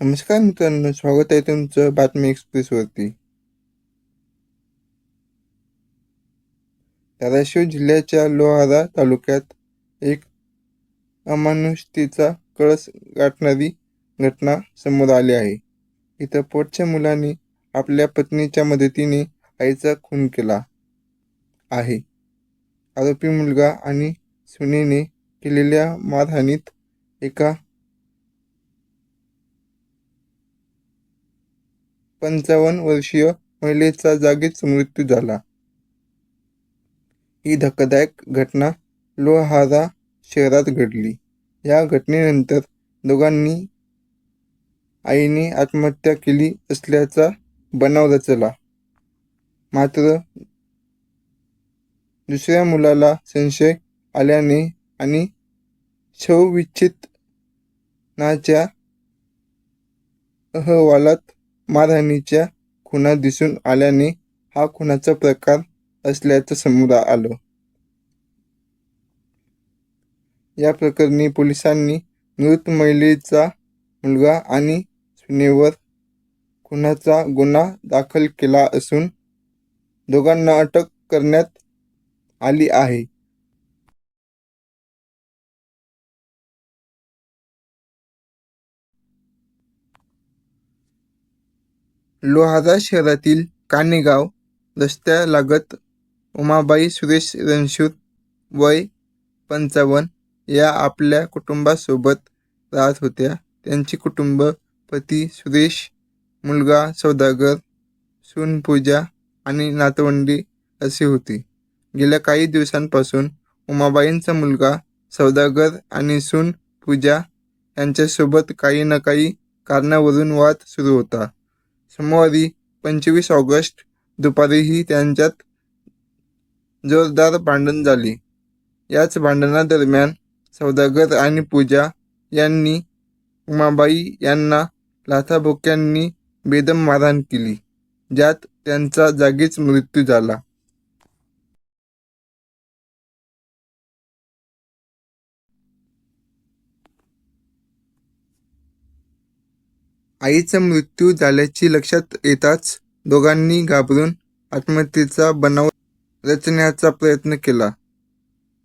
नमस्कार मित्रांनो स्वागत आहे तुमचं बातमी एक्सप्रेसवरती धाराशिव जिल्ह्याच्या लोहारा तालुक्यात एक अमानुषतेचा कळस गाठणारी घटना समोर आली आहे. इथं पोटच्या मुलाने आपल्या पत्नीच्या मदतीने आईचा खून केला आहे. आरोपी मुलगा आणि सुनेने केलेल्या मारहाणीत एका पंचावन्न वर्षीय महिलेचा जागीच मृत्यू झाला. ही धक्कादायक घटना लोहारा शहरात घडली. या घटनेनंतर दोघांनी आईने आत्महत्या केली असल्याचा बनाव रचला. मात्र दुसऱ्या मुलाला संशय आल्याने आणि शवविच्छेदनाच्या अहवालात मारहाणीच्या खुणा दिसून आल्याने हा खुनाचा प्रकार असल्याचं समोर आलं. या प्रकरणी पोलिसांनी मृत महिलेचा मुलगा आणि सुनेवर खुनाचा गुन्हा दाखल केला असून दोघांना अटक करण्यात आली आहे. लोहारा शहरातील कानेगाव रस्त्यालागत उमाबाई सुरेश रणशूर वय पंचावन्न या आपल्या कुटुंबासोबत राहत होत्या. त्यांचे कुटुंब पती सुरेश मुलगा सौदागर सून पूजा आणि नातवंडी असे होते. गेल्या काही दिवसांपासून उमाबाईंचा मुलगा सौदागर आणि सून पूजा यांच्यासोबत काही ना काही कारणावरून वाद सुरू होता. सोमवारी पंचवीस ऑगस्ट दुपारीही त्यांच्यात जोरदार भांडण झाले. याच भांडणादरम्यान सौदागर आणि पूजा यांनी उमाबाई यांना लाथाबोक्यांनी बेदम मारहाण केली ज्यात त्यांचा जागीच मृत्यू झाला. आईचा मृत्यू झाल्याची लक्षात येताच दोघांनी घाबरून आत्महत्येचा बनाव रचण्याचा प्रयत्न केला.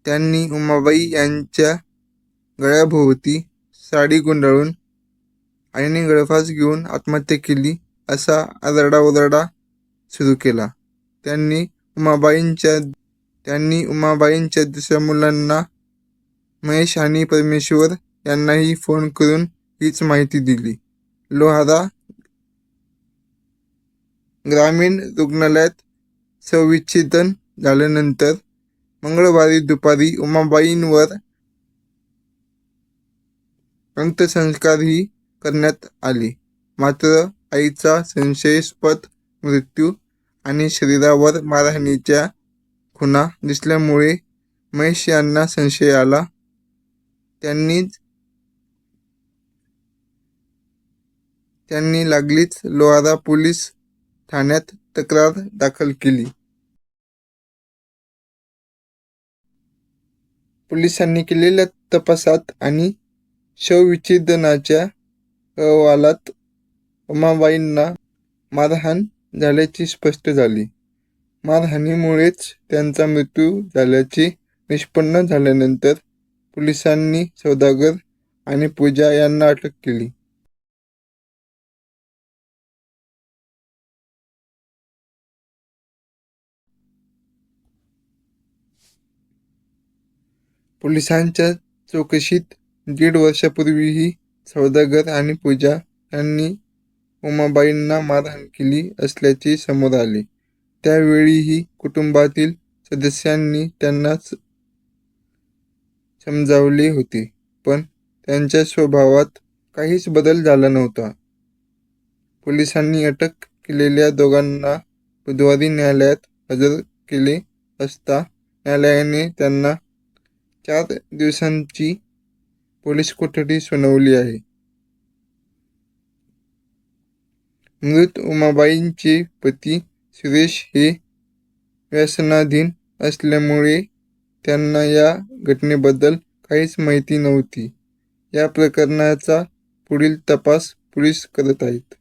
त्यांनी उमाबाई यांच्या गळ्याभोवती साडी गुंडाळून आईने गळफास घेऊन आत्महत्या केली असा आरडाओरडा सुरू केला. त्यांनी उमाबाईंच्या त्यांनी उमाबाईंच्या दुसऱ्या मुलांना महेश आणि परमेश्वर यांनाही फोन करून हीच माहिती दिली. लोहारा ग्रामीण रुग्णालयात सविच्छेदन झाल्यानंतर मंगळवारी दुपारी उमाबाईंवर अंत्यसंस्कारही करण्यात आले. मात्र आईचा संशयास्पद मृत्यू आणि शरीरावर मारहाणीच्या खुणा दिसल्यामुळे महेश यांना संशय आला. त्यांनीच त्यांनी लागलीच लोहारा पोलीस ठाण्यात तक्रार दाखल केली. पोलिसांनी केलेल्या तपासात आणि शवविच्छेदनाच्या अहवालात उमाबाईंना मारहाण झाल्याची स्पष्ट झाली. मारहाणीमुळेच त्यांचा मृत्यू झाल्याचे निष्पन्न झाल्यानंतर पोलिसांनी सौदागर आणि पूजा यांना अटक केली. पोलिसांच्या चौकशीत दीड वर्षापूर्वीही सौदागर आणि पूजा यांनी उमाबाईंना मारहाण केली असल्याचे समोर आले. त्यावेळीही कुटुंबातील सदस्यांनी त्यांना समजावले होते पण त्यांच्या स्वभावात काहीच बदल झाला नव्हता. पोलिसांनी अटक केलेल्या दोघांना बुधवारी न्यायालयात हजर केले असता न्यायालयाने त्यांना चार दिवसांची पोलीस कोठडी सुनावली आहे. मृत उमाबाईंचे पती सुरेश हे व्यसनाधीन असल्यामुळे त्यांना या घटनेबद्दल काहीच माहिती नव्हती. या प्रकरणाचा पुढील तपास पोलीस करत आहेत.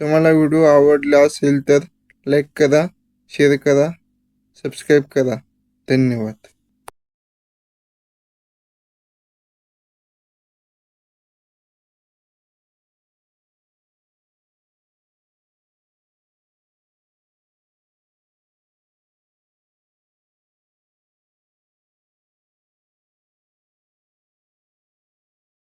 तुम्हाला व्हिडिओ आवडला असेल तर लाईक करा शेअर करा सबस्क्राईब करा. धन्यवाद.